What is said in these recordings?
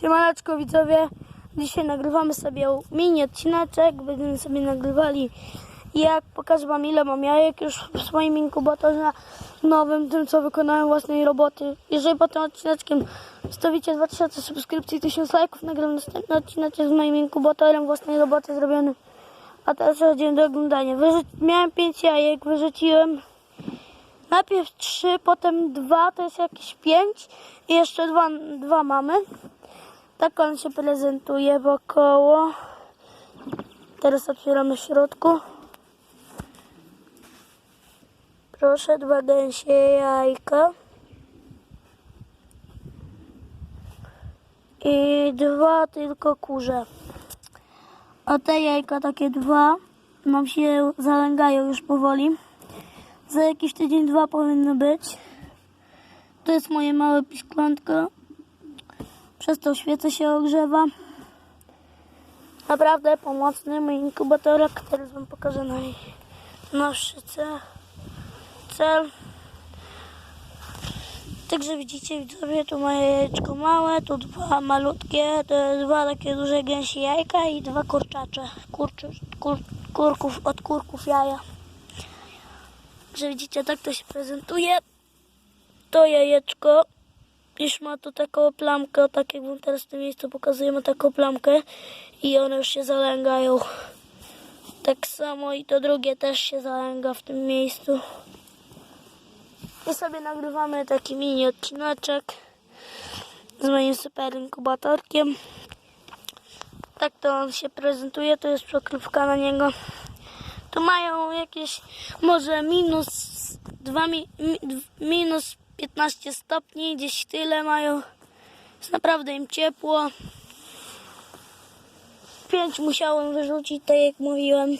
Siemaneczko widzowie, dzisiaj nagrywamy sobie mini odcineczek, będziemy sobie nagrywali jak pokażę wam ile mam jajek już w swoim inkubatorze nowym, tym co wykonałem własnej roboty. Jeżeli pod tym odcineczkiem stawicie 2000 subskrypcji, 1000 lajków, nagram następny odcineczek z moim inkubatorem własnej roboty zrobiony. A teraz przechodzimy do oglądania. Wyrzuc- miałem 5 jajek, wyrzuciłem najpierw 3, potem 2, to jest jakieś 5 i jeszcze dwa, dwa mamy. Tak on się prezentuje wokoło. Teraz otwieramy w środku. Proszę, dwa gęsie jajka. I dwa tylko kurze. A te jajka, takie dwa, nam się zalęgają już powoli. Za jakiś tydzień, dwa powinny być. To jest moje małe piszklantka. Przez to świecę się ogrzewa. Naprawdę pomocny mój inkubatorek. Teraz wam pokażę najnowszy cel. cel. Także widzicie widzowie, tu moje jajeczko małe, tu dwa malutkie, to dwa takie duże gęsie jajka i dwa kurczacze. Kurczy, kur, kurków, od kurków jaja. Także widzicie, tak to się prezentuje. To jajeczko już ma tu taką plamkę, tak jak wam teraz w tym miejscu pokazuję, ma taką plamkę i one już się zalęgają. Tak samo i to drugie też się zalęga w tym miejscu. I sobie nagrywamy taki mini odcineczek z moim super inkubatorkiem. Tak to on się prezentuje, to jest przekrywka na niego. Tu mają jakieś może minus 2, mi, mi, minus 15 stopni, gdzieś tyle mają. Jest naprawdę im ciepło. 5 musiałem wyrzucić, tak jak mówiłem.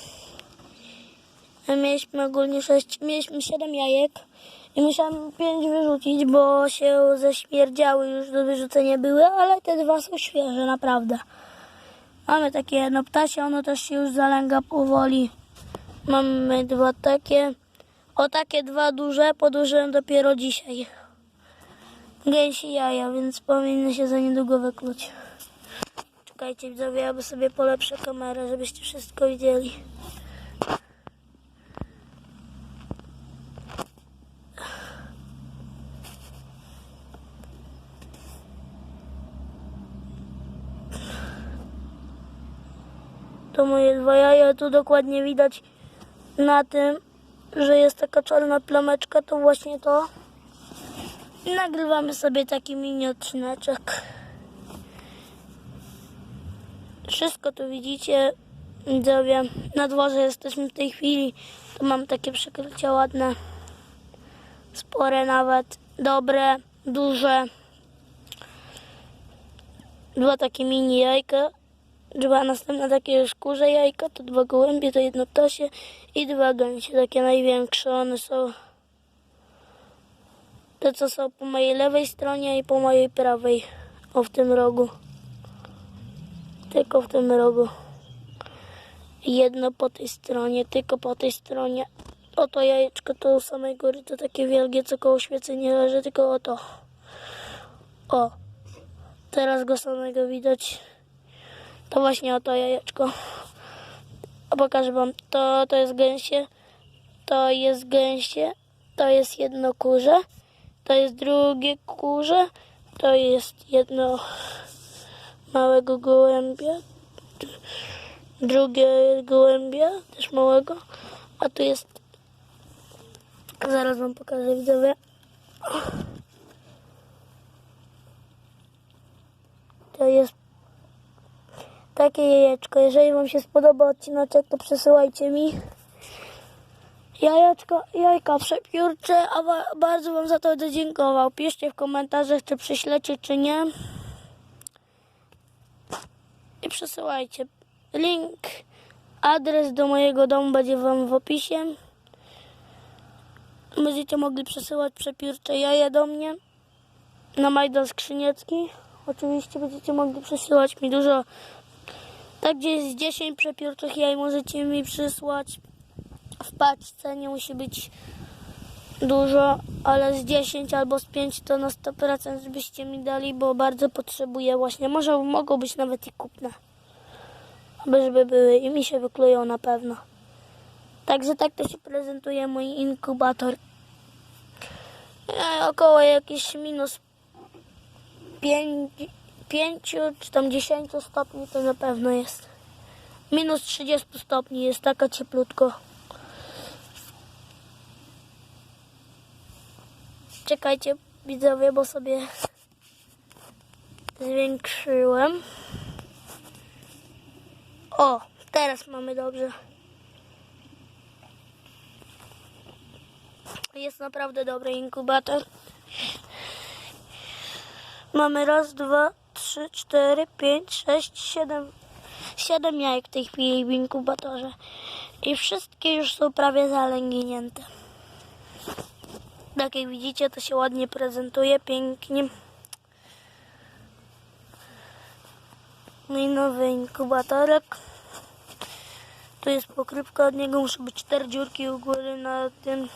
Mieliśmy ogólnie 6, mieliśmy 7 jajek i musiałem 5 wyrzucić, bo się ześmierdziały już do wyrzucenia były, ale te dwa są świeże, naprawdę. Mamy takie jedno ptasie, ono też się już zalęga powoli. Mamy dwa takie. O takie dwa duże podłożyłem dopiero dzisiaj. Gęsi jaja, więc powinny się za niedługo wykluć. Czekajcie widzowie, sobie polepszę kamerę, żebyście wszystko widzieli. To moje dwa jaja, tu dokładnie widać na tym, że jest taka czarna plameczka, to właśnie to. Nagrywamy sobie taki mini odcineczek. Wszystko tu widzicie, widzowie. Na dworze jesteśmy w tej chwili. Tu mam takie przykrycia ładne. Spore nawet. Dobre, duże. Dwa takie mini jajka. Dwa następne takie już kurze jajka, to dwa gołębie, to jedno ptasie i dwa gęsie, takie największe one są. Te co są po mojej lewej stronie i po mojej prawej. O w tym rogu. Tylko w tym rogu. Jedno po tej stronie, tylko po tej stronie. Oto jajeczko to u samej góry, to takie wielkie, co koło świecy nie leży, tylko oto. O. Teraz go samego widać. To właśnie oto jajeczko. A pokażę wam. To, to jest gęsie. To jest gęsie. To jest jedno kurze. To jest drugie kurze. To jest jedno małego gołębia. Drugie gołębia, też małego. A tu jest... Zaraz wam pokażę, widzowie. To jest takie jajeczko. Jeżeli Wam się spodoba odcinek, to przesyłajcie mi jajeczko, jajka przepiórcze, a wa- bardzo Wam za to dziękował. Piszcie w komentarzach, czy przyślecie, czy nie. I przesyłajcie. Link, adres do mojego domu będzie Wam w opisie. Będziecie mogli przesyłać przepiórcze jaja do mnie na Majdan Skrzyniecki. Oczywiście będziecie mogli przesyłać mi dużo tak gdzieś z 10 przepiórczych jaj możecie mi przysłać w paczce. Nie musi być dużo, ale z 10 albo z 5 to na 100% byście mi dali, bo bardzo potrzebuję właśnie. Może mogą być nawet i kupne. Aby żeby były i mi się wyklują na pewno. Także tak to się prezentuje mój inkubator. E, około jakieś minus 5, 5 czy tam 10 stopni to na pewno jest. Minus 30 stopni jest taka cieplutko. Czekajcie widzowie, bo sobie zwiększyłem. O, teraz mamy dobrze. Jest naprawdę dobry inkubator. Mamy raz, dwa, trzy, cztery, pięć, sześć, siedem. Siedem jajek w tej chwili w inkubatorze. I wszystkie już są prawie zalęgnięte. Tak jak widzicie, to się ładnie prezentuje, pięknie. No i nowy inkubatorek. Tu jest pokrywka od niego, muszą być cztery dziurki u góry na tym.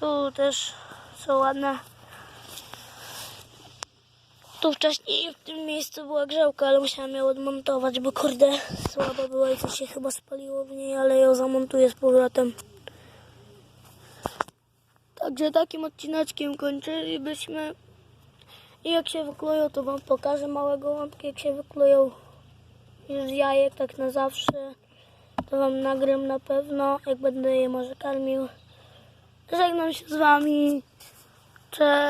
Tu też są ładne. Tu wcześniej w tym miejscu była grzałka, ale musiałam ją odmontować, bo kurde słaba była i coś się chyba spaliło w niej, ale ją zamontuję z powrotem. Także takim odcineczkiem kończylibyśmy. I jak się wyklują, to wam pokażę małe gołąbki, jak się wyklują już z jajek, tak na zawsze. To wam nagram na pewno, jak będę je może karmił. Żegnam się z wami. Cześć.